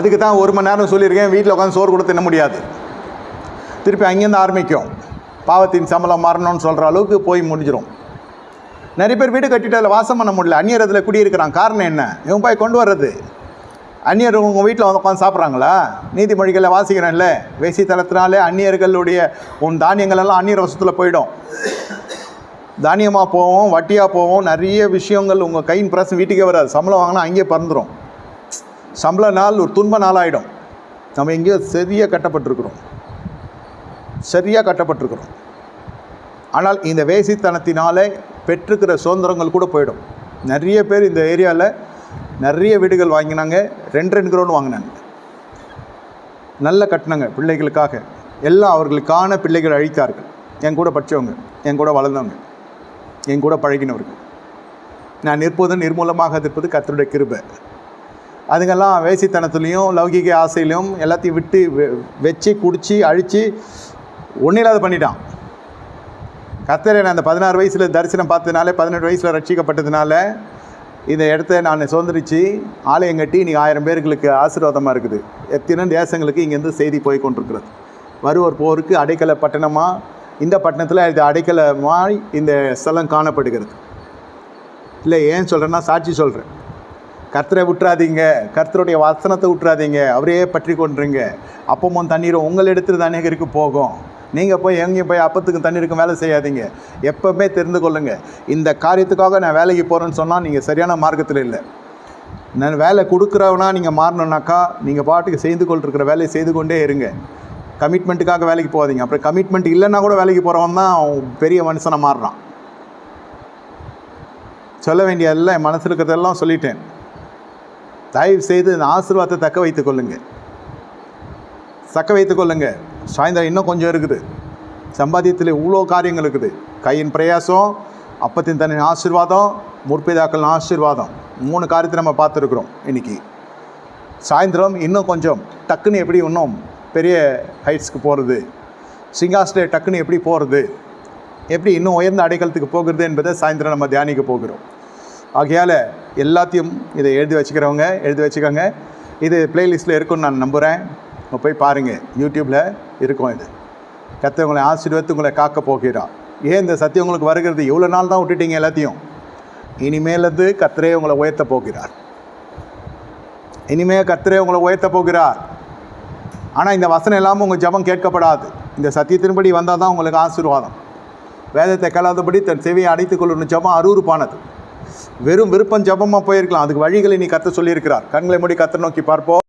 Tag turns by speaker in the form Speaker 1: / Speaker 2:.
Speaker 1: அதுக்கு தான் ஒரு மணி நேரம் சொல்லியிருக்கேன் வீட்டில் உட்காந்து சோறு கூட தின்ன முடியாது. திருப்பி அங்கேருந்து ஆரம்பிக்கும். பாவத்தின் சம்பளம் மரணம்னு சொல்கிற அளவுக்கு போய் முடிஞ்சிடும் நிறைய பேர் வீடு கட்டிட்டு அதில் வாசம் பண்ண முடியல. அந்நியர் அதில் குடியிருக்கிறான். காரணம் என்ன? இவன் போய் கொண்டு வர்றது. அந்நியர் உங்கள் வீட்டில் வந்து உட்காந்து சாப்பிட்றாங்களா? நீதிமொழிகளில் வாசிக்கிறேன்ல. வேசி தளத்தினாலே அந்நியர்களுடைய உன் தானியங்களெல்லாம் அந்நியர் வசத்தில் போயிடும். தானியமாக போவோம் வட்டியாக போவோம். நிறைய விஷயங்கள் உங்கள் கையின் பிரசம் வீட்டுக்கே வராது. சம்பளம் வாங்கினா அங்கேயே பறந்துடும் சம்பள நாள் ஒரு துன்ப நாளாகிடும் நம்ம எங்கேயோ சரியாக கட்டப்பட்டிருக்கிறோம். சரியாக கட்டப்பட்டிருக்கிறோம். ஆனால் இந்த வேசித்தனத்தினாலே பெற்றுக்கிற சுதந்திரங்கள் கூட போயிடும். நிறைய பேர் இந்த ஏரியாவில் நிறைய வீடுகள் வாங்கினாங்க. ரெண்டு ரெண்டு கிரௌண்ட் வாங்கினாங்க. நல்ல கட்டினாங்க பிள்ளைகளுக்காக. எல்லாம் அவர்களுக்கான பிள்ளைகள் அழித்தார்கள். என் கூட படித்தவங்க என் கூட வளர்ந்தவங்க என் கூட பழகினவர்கள். நான் நிற்பது நிர்மூலமாக இருப்பது கத்தருடைய கிருபை. அதுங்கெல்லாம் வேசித்தனத்துலேயும் லௌகிக ஆசையிலையும் எல்லாத்தையும் விட்டு வெ- வச்சு குடித்து அழித்து ஒன்றும் இல்லாத பண்ணிட்டான். கத்தரை நான் அந்த பதினாறு வயசில் தரிசனம் பார்த்ததுனால பதினெட்டு வயசில் ரட்சிக்கப்பட்டதுனால இந்த இடத்த நான் சுதந்திரிச்சு ஆலயம் கட்டி இன்றைக்கி ஆயிரம் பேர்களுக்கு ஆசீர்வாதமாக இருக்குது. எத்தனை தேசங்களுக்கு இங்கேருந்து செய்தி போய் கொண்டிருக்கிறது. வருவோர் போருக்கு அடைக்கல பட்டணமாக இந்த பட்டணத்தில் இது அடைக்கலமாய் இந்த ஸ்தலம் காணப்படுகிறது. இல்லை ஏன் சொல்கிறேன்னா சாட்சி சொல்கிறேன் கர்த்தரை விட்டுறாதீங்க கர்த்தருடைய வசனத்தை விட்டுறாதீங்க அவரையே பற்றி கொண்டுருங்க அப்பமும் தண்ணீரும் உங்கள் இடத்துல அநேகருக்கு போகும். நீங்கள் போய் எங்கேயும் போய் அப்பத்துக்கும் தண்ணீருக்கும் வேலை செய்யாதீங்க. எப்போவுமே தெரிந்து கொள்ளுங்க. இந்த காரியத்துக்காக நான் வேலைக்கு போகிறேன்னு சொன்னால் நீங்கள் சரியான மார்க்கத்தில் இல்லை. நான் வேலை கொடுக்குறவனா நீங்கள் மாறணுன்னாக்கா நீங்கள் பாட்டுக்கு செய்து கொண்டிருக்கிற வேலையை செய்து கொண்டே இருங்க. கமிட்மெண்ட்டுக்காக வேலைக்கு போகாதீங்க. அப்புறம் கமிட்மெண்ட் இல்லைன்னா கூட வேலைக்கு போகிறவன் தான் அவன் பெரிய மனுஷனை மாறுறான். சொல்ல வேண்டியதெல்லாம் என் மனசில் இருக்கிறதெல்லாம் சொல்லிட்டேன். தயவு செய்து இந்த ஆசீர்வாதத்தை தக்க வைத்துக் கொள்ளுங்கள் தக்க வைத்துக் கொள்ளுங்கள் சாயந்தரம் இன்னும் கொஞ்சம் இருக்குது. சம்பாத்தியத்தில் இவ்வளோ காரியங்கள் இருக்குது. கையின் பிரயாசம் அப்பத்தின் தன்னின் ஆசீர்வாதம் முற்பிதாக்கள் ஆசீர்வாதம். மூணு காரியத்தை நம்ம பார்த்துருக்குறோம் இன்னைக்கு. சாயந்தரம் இன்னும் கொஞ்சம். டக்குன்னு எப்படி இன்னும் பெரிய ஹைட்ஸ்க்கு போகிறது சிங்காஸ்டில் டக்குன்னு எப்படி போகிறது எப்படி இன்னும் உயர்ந்த அடைக்கலத்துக்கு போகிறது என்பதை சாயந்தரம் நம்ம தியானிக்க போகிறோம். ஆகையால் எல்லாத்தையும் இதை எழுதி வச்சுக்கிறவங்க எழுதி வச்சுக்கோங்க. இது பிளேலிஸ்ட்டில் இருக்கும்னு நான் நம்புகிறேன் போய் பாருங்கள் யூடியூப்பில் இருக்கும் இது. கத்த உங்களை ஆசீர்வத்து உங்களை காக்க போகிறான் ஏன் இந்த சத்தியம் உங்களுக்கு வருகிறது? இவ்வளோ நாள் தான் விட்டுட்டீங்க எல்லாத்தையும். இனிமேலது கத்தரே உங்களை உயர்த்த போகிறார். இனிமே கத்தரே உங்களை உயர்த்த போகிறார். ஆனால் இந்த வசனம் இல்லாமல் உங்கள் ஜபம் கேட்கப்படாது. இந்த சத்தியத்தின்படி வந்தால் தான் உங்களுக்கு ஆசீர்வாதம். வேதத்தை கலாதபடி தன் செவியை அடைத்துக் கொள்ளணும் ஜெபம் அருவருப்பானது. வெறும் விருப்பம் ஜபமாக போயிருக்கலாம். அதுக்கு வழிகளை நீ கத்த சொல்லியிருக்கிறார். கண்களை மூடி கத்த நோக்கி பார்ப்போம்.